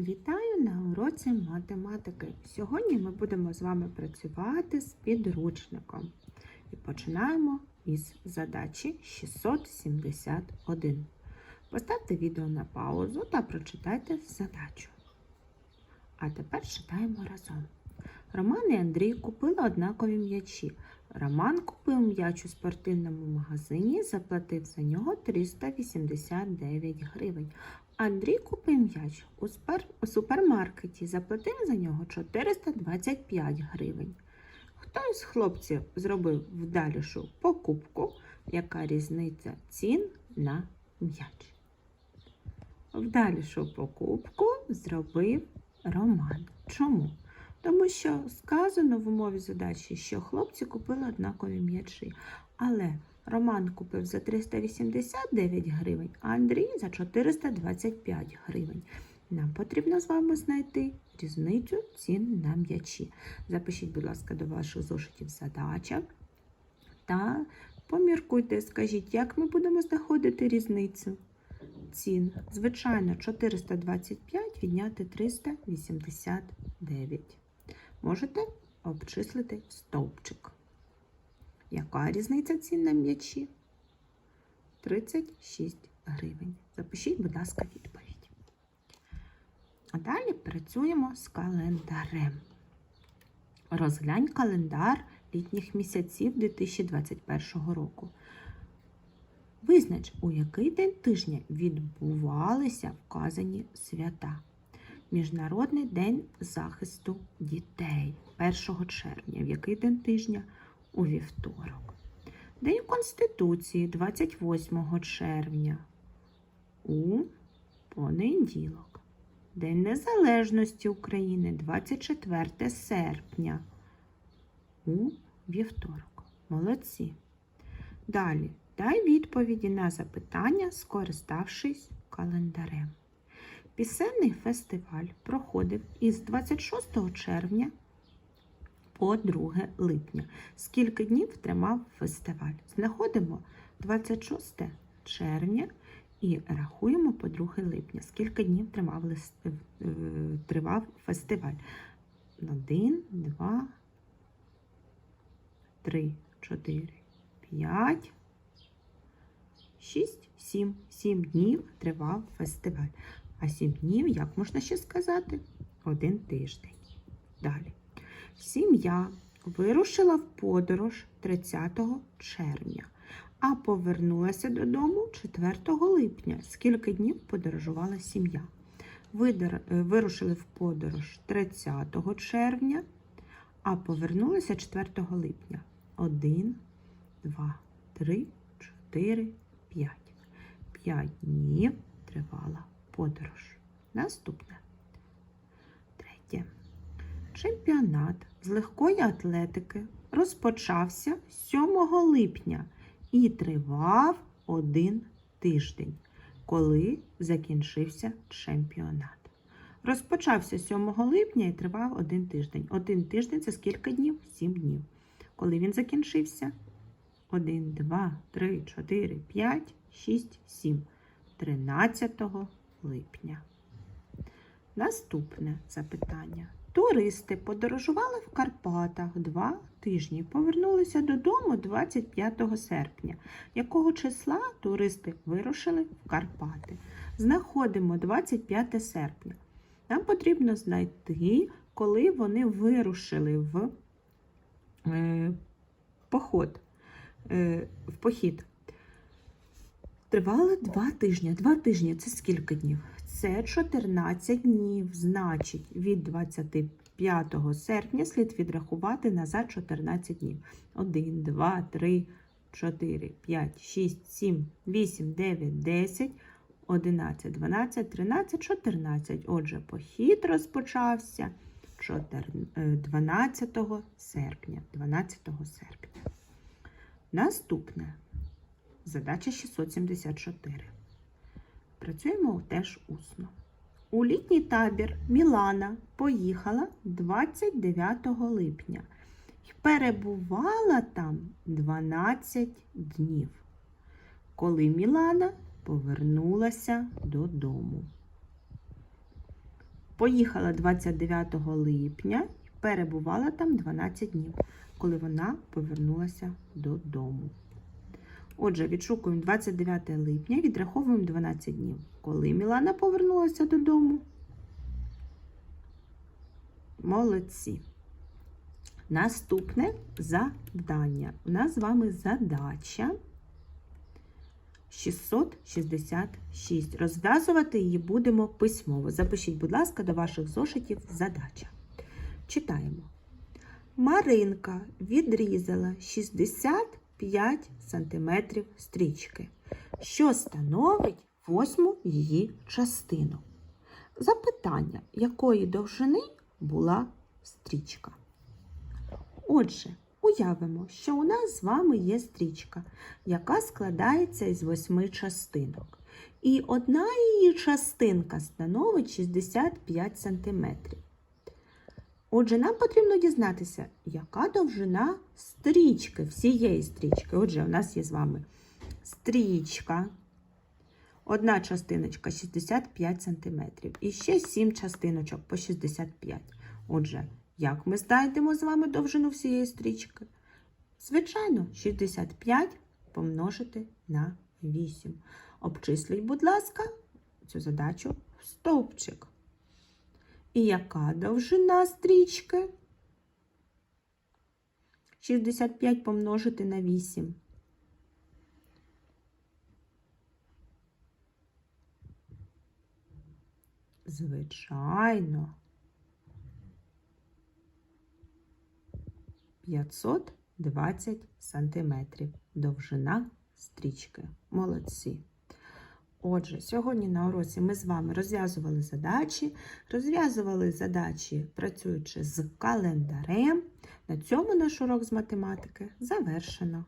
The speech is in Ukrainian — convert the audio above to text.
Вітаю на уроці математики. Сьогодні ми будемо з вами працювати з підручником. І починаємо із задачі 671. Поставте відео на паузу та прочитайте задачу. А тепер читаємо разом. Роман і Андрій купили однакові м'ячі. Роман купив м'яч у спортивному магазині, заплатив за нього 389 гривень. Андрій купив м'яч у, супермаркеті, заплатив за нього 425 гривень. Хто із хлопців зробив вдалішу покупку? Яка різниця цін на м'яч? Вдалішу покупку зробив Роман. Чому? Тому що сказано в умові задачі, що хлопці купили однакові м'ячі. Але Роман купив за 389 гривень, а Андрій за 425 гривень. Нам потрібно з вами знайти різницю цін на м'ячі. Запишіть, будь ласка, до ваших зошитів задача та поміркуйте, скажіть, як ми будемо знаходити різницю цін. Звичайно, 425 відняти 389. Можете обчислити стовпчик. Яка різниця цін на м'ячі? 36 гривень. Запишіть, будь ласка, відповідь. А далі працюємо з календарем. Розглянь календар літніх місяців 2021 року. Визнач, у який день тижня відбувалися вказані свята. Міжнародний день захисту дітей 1 червня. В який день тижня? У вівторок. День Конституції 28 червня. У понеділок. День Незалежності України 24 серпня. У вівторок. Молодці. Далі. Дай відповіді на запитання, скориставшись календарем. Пісенний фестиваль проходив із 26 червня по 2 липня. Скільки днів тримав фестиваль? Знаходимо 26 червня і рахуємо по 2 липня. Скільки днів тримав, е, тривав фестиваль? 1, 2, 3, 4, 5, 6, 7. 7 днів тривав фестиваль. А 7 днів, як можна ще сказати? Один тиждень. Далі. Сім'я вирушила в подорож 30 червня, а повернулася додому 4 липня. Скільки днів подорожувала сім'я? Е, Вирушили в подорож 30 червня, а повернулися 4 липня. 1, 2, 3, 4, 5. 5 днів тривала подорож. Наступне. Третє. Чемпіонат з легкої атлетики розпочався 7 липня і тривав один тиждень, коли закінчився чемпіонат. Розпочався 7 липня і тривав один тиждень. Один тиждень це скільки днів? 7 днів. Коли він закінчився? 1, 2, 3, 4, 5, 6, 7. 13 липня. Наступне запитання. Туристи подорожували в Карпатах два тижні повернулися додому 25 серпня. Якого числа туристи вирушили в Карпати? Знаходимо 25 серпня. Нам потрібно знайти, коли вони вирушили в е, поход, е, в похід. Тривали два тижні. Два тижні це скільки днів? Це 14 днів. Значить, від 25 серпня слід відрахувати назад 14 днів. 1, 2, 3, 4, 5, 6, 7, 8, 9, 10, 11, 12, 13, 14. Отже, похід розпочався 12 серпня. 12 серпня. Наступне. Задача 674. Працюємо теж усно. У літній табір Мілана поїхала 29 липня і перебувала там 12 днів, коли Мілана повернулася додому. поїхала 29 липня і перебувала там 12 днів, коли вона повернулася додому. Отже, відшукуємо 29 липня, відраховуємо 12 днів. Коли Мілана повернулася додому? Молодці. Наступне завдання. У нас з вами задача 666. Розв'язувати її будемо письмово. Запишіть, будь ласка, до ваших зошитів задача. Читаємо. Маринка відрізала 65 см стрічки, що становить восьму її частину. Запитання, якої довжини була стрічка. Отже, уявимо, що у нас з вами є стрічка, яка складається із восьми частинок. І одна її частинка становить 65 см. Отже, нам потрібно дізнатися, яка довжина стрічки, всієї стрічки. Отже, у нас є з вами стрічка. Одна частиночка 65 см. І ще 7 частиночок по 65. Отже, як ми знайдемо з вами довжину всієї стрічки? Звичайно, 65 помножити на 8. Обчисліть, будь ласка, цю задачу в стовпчик. І яка довжина стрічки? 65 помножити на 8. Звичайно. 520 сантиметрів довжина стрічки. Молодці. Отже, сьогодні на уроці ми з вами розв'язували задачі, розв'язували задачі, працюючи з календарем. На цьому наш урок з математики завершено.